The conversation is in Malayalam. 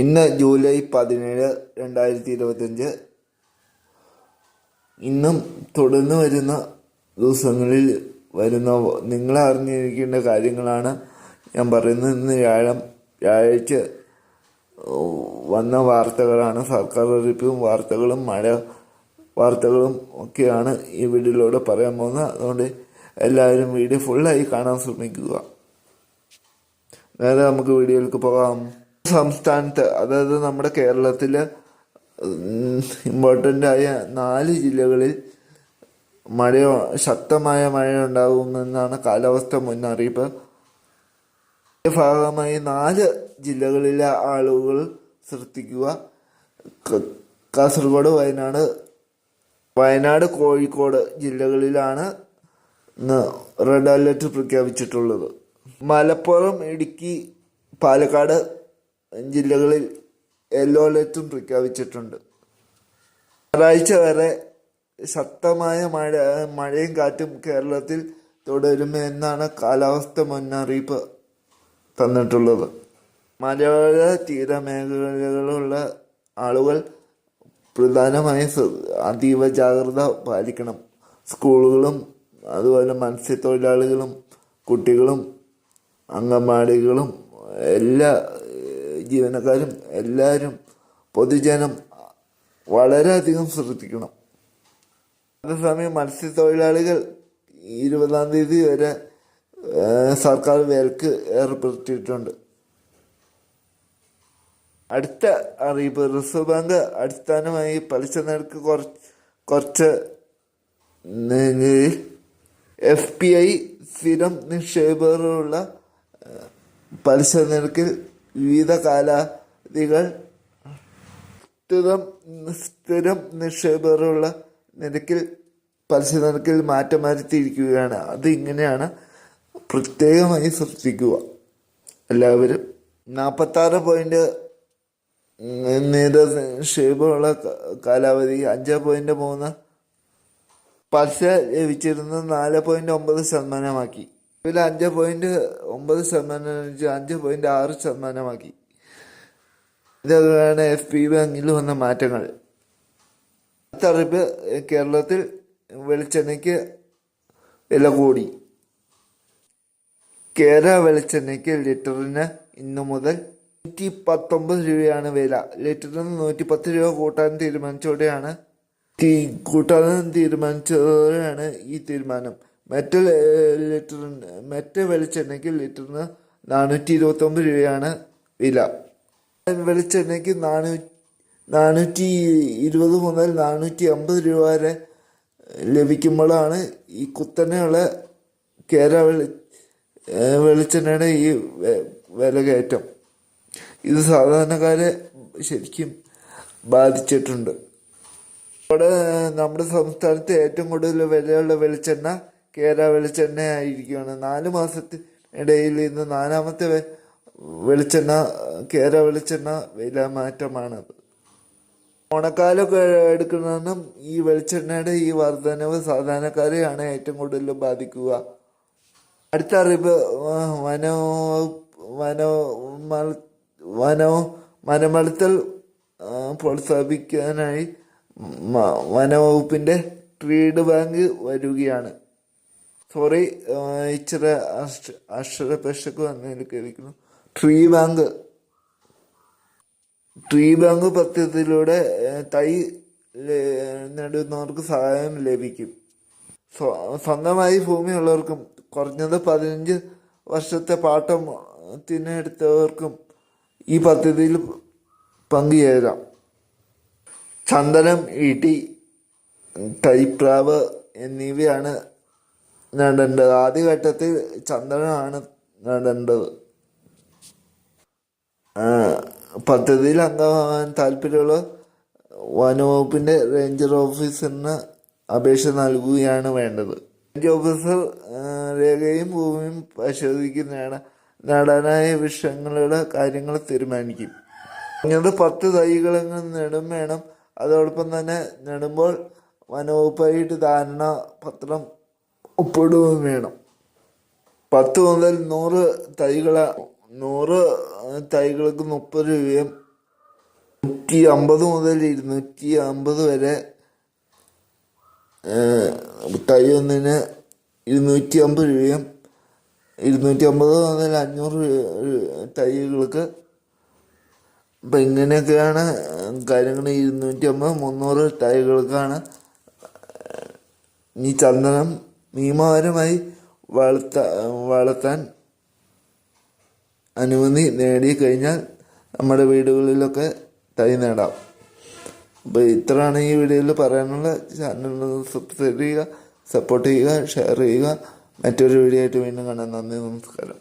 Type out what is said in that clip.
ഇന്ന് ജൂലൈ പതിനേഴ് രണ്ടായിരത്തി ഇരുപത്തഞ്ച് ഇന്നും തുടർന്ന് വരുന്ന ദിവസങ്ങളിൽ വരുന്ന നിങ്ങളെ അറിഞ്ഞിരിക്കേണ്ട കാര്യങ്ങളാണ് ഞാൻ പറയുന്നത്. ഇന്ന് വ്യാഴം വ്യാഴാഴ്ച വന്ന വാർത്തകളാണ്. സർക്കാർ അറിയിപ്പും വാർത്തകളും മഴ വാർത്തകളും ഒക്കെയാണ് ഈ വീഡിയോയിലൂടെ പറയാൻ പോകുന്നത്. അതുകൊണ്ട് എല്ലാവരും വീഡിയോ ഫുള്ളായി കാണാൻ ശ്രമിക്കുക. നേരെ നമുക്ക് വീഡിയോയിലേക്ക് പോകാം. സംസ്ഥാനത്ത് അതായത് നമ്മുടെ കേരളത്തിൽ ആയ നാല് ജില്ലകളിൽ മഴയോ ശക്തമായ മഴ ഉണ്ടാകുമെന്നാണ് കാലാവസ്ഥ മുന്നറിയിപ്പ്. ഭാഗമായി നാല് ജില്ലകളിലെ ആളുകൾ ശ്രദ്ധിക്കുക. കാസർഗോഡ് വയനാട് വയനാട് കോഴിക്കോട് ജില്ലകളിലാണ് റെഡ് അലർട്ട് പ്രഖ്യാപിച്ചിട്ടുള്ളത്. മലപ്പുറം ഇടുക്കി പാലക്കാട് ജില്ലകളിൽ യെല്ലോ അലർട്ടും പ്രഖ്യാപിച്ചിട്ടുണ്ട്. ഞായറാഴ്ച വരെ ശക്തമായ മഴ മഴയും കാറ്റും കേരളത്തിൽ തുടരുമെന്നാണ് കാലാവസ്ഥ മുന്നറിയിപ്പ് തന്നിട്ടുള്ളത്. മലയോര തീരമേഖലകളുള്ള ആളുകൾ പ്രധാനമായും അതീവ ജാഗ്രത പാലിക്കണം. സ്കൂളുകളും അതുപോലെ മത്സ്യത്തൊഴിലാളികളും കുട്ടികളും അംഗൻവാടികളും എല്ലാ ജീവനക്കാരും എല്ലാവരും പൊതുജനം വളരെയധികം ശ്രദ്ധിക്കണം. അതേസമയം മത്സ്യത്തൊഴിലാളികൾ ഇരുപതാം തീയതി വരെ സർക്കാർ വിലക്ക് ഏർപ്പെടുത്തിയിട്ടുണ്ട്. അടുത്ത അറിയിപ്പ് റിസർവ് ബാങ്ക് അടിസ്ഥാനമായി പലിശ നിരക്ക് കുറച്ച് കുറച്ച് എഫ് പി ഐ സ്ഥിരം നിക്ഷേപകരുള്ള പലിശ നിരക്കിൽ വിവിധ കാലാവധികൾ സ്ഥിരം സ്ഥിരം നിക്ഷേപകരുള്ള നിരക്കിൽ പലിശ നിരക്കിൽ മാറ്റം വരുത്തിയിരിക്കുകയാണ്. അത് ഇങ്ങനെയാണ് പ്രത്യേകമായി ശ്രദ്ധിക്കുക. എല്ലാവരും നാൽപ്പത്താറ് പോയിന്റ് നിക്ഷേപമുള്ള കാലാവധി അഞ്ച് പോയിന്റ് മൂന്ന് പലിശ ലഭിച്ചിരുന്നത് നാല് പോയിന്റ് ഒമ്പത് ശതമാനമാക്കി. ഇതിൽ അഞ്ച് പോയിന്റ് ഒമ്പത് ശതമാനം അഞ്ച് പോയിന്റ് ആറ് ശതമാനമാക്കി. ഇതൊക്കെയാണ് എഫ് പി ബാങ്കിൽ വന്ന മാറ്റങ്ങൾ. അത്തറിപ്പ് കേരളത്തിൽ വെളിച്ചെണ്ണയ്ക്ക് വില കൂടി. കേര വെളിച്ചെണ്ണയ്ക്ക് ലിറ്ററിന് ഇന്നു മുതൽ നൂറ്റി പത്തൊമ്പത് രൂപയാണ് വില. ലിറ്ററിന് നൂറ്റി പത്ത് രൂപ കൂട്ടാൻ തീരുമാനിച്ചോടെയാണ് കൂട്ടാൻ തീരുമാനിച്ചതോടെയാണ് ഈ തീരുമാനം. മറ്റ് ലിറ്ററിന് മറ്റ് വെളിച്ചെണ്ണയ്ക്ക് ലിറ്ററിന് നാനൂറ്റി ഇരുപത്തൊമ്പത് രൂപയാണ് വില. വെളിച്ചെണ്ണയ്ക്ക് നാനൂ നാനൂറ്റി ഇരുപത് മുതൽ നാനൂറ്റി അമ്പത് രൂപ വരെ ലഭിക്കുമ്പോഴാണ് ഈ കുത്തനെയുള്ള കേര വെളി വെളിച്ചെണ്ണയുടെ ഈ വില കയറ്റം. ഇത് സാധാരണക്കാരെ ശരിക്കും ബാധിച്ചിട്ടുണ്ട്. ഇവിടെ നമ്മുടെ സംസ്ഥാനത്ത് ഏറ്റവും കൂടുതൽ വിലയുള്ള വെളിച്ചെണ്ണ കേര വെളിച്ചെണ്ണ ആയിരിക്കുകയാണ് നാല് മാസത്തിനിടയിൽ ഇന്ന് നാലാമത്തെ വെളിച്ചെണ്ണ കേര വെളിച്ചെണ്ണ വില മാറ്റമാണത് ഓണക്കാലമൊക്കെ എടുക്കുന്നതും ഈ വെളിച്ചെണ്ണയുടെ ഈ വർധനവ് സാധാരണക്കാരെയാണ് ഏറ്റവും കൂടുതൽ ബാധിക്കുക. അടുത്ത അറിവ് വനോ വനോ വനോ വനമടുത്തൽ ആ, പ്രോത്സാഹിപ്പിക്കാനായി വനവകുപ്പിന്റെ ട്രീഡ് ബാങ്ക് വരികയാണ്. സോറി ഇച്ചിരി അക്ഷ- അക്ഷരപേക്ഷക്ക് വന്നിരിക്കുന്നു ട്രീ ബാങ്ക് ട്രീ ബാങ്ക് പദ്ധതിയിലൂടെ തൈ നേടുന്നവർക്ക് സഹായം ലഭിക്കും. സ്വ- സ്വന്തമായി ഭൂമിയുള്ളവർക്കും കുറഞ്ഞത് പതിനഞ്ച് വർഷത്തെ പാട്ടം തിന്നെടുത്തവർക്കും ഈ പദ്ധതിയിൽ പങ്കുചേരാം. ചന്ദനം ഇടി തൈപ്രാവ് എന്നിവയാണ് നടേണ്ടത് ആദ്യഘട്ടത്തിൽ ചന്ദനമാണ് നേടേണ്ടത് പദ്ധതിയിൽ അംഗമാകാൻ താല്പര്യമുള്ള വനവകുപ്പിന്റെ റേഞ്ചർ ഓഫീസറിന് അപേക്ഷ നൽകുകയാണ് വേണ്ടത്. റേഞ്ച് ഓഫീസർ രേഖയും ഭൂമിയും പരിശോധിക്കുന്നതാണ് നേടാനായ വിഷയങ്ങളുടെ കാര്യങ്ങൾ തീരുമാനിക്കും. കുറഞ്ഞത് പത്ത് തൈകളെങ്കിലും നെടും വേണം. അതോടൊപ്പം തന്നെ നെടുമ്പോൾ വനവകുപ്പായിട്ട് ധാരണ പത്രം ഒപ്പിടുകയും വേണം. പത്ത് മുതൽ നൂറ് തൈകൾ നൂറ് തൈകൾക്ക് മുപ്പത് രൂപയും നൂറ്റി അമ്പത് മുതൽ ഇരുന്നൂറ്റി അമ്പത് വരെ തൈ ഒന്നിന് ഇരുന്നൂറ്റി അമ്പത് രൂപയും ഇരുന്നൂറ്റി അമ്പത് മുതൽ അഞ്ഞൂറ് തൈകൾക്ക്. അപ്പം ഇങ്ങനെയൊക്കെയാണ് കാര്യങ്ങൾ. ഇരുന്നൂറ്റി അമ്പത് മുന്നൂറ് തൈകൾക്കാണ് ഈ ചന്ദനം നിയമപരമായി വളർത്ത വളർത്താൻ അനുമതി നേടിക്കഴിഞ്ഞാൽ നമ്മുടെ വീടുകളിലൊക്കെ തൈ നേടാം. അപ്പോൾ ഇത്രയാണ് ഈ വീഡിയോയിൽ പറയാനുള്ള ചാനൽ സബ്സ്ക്രൈബ് ചെയ്യുക സപ്പോർട്ട് ചെയ്യുക ഷെയർ ചെയ്യുക. മറ്റൊരു വീഡിയോ ആയിട്ട് വീണ്ടും കാണാം. നന്ദി നമസ്കാരം.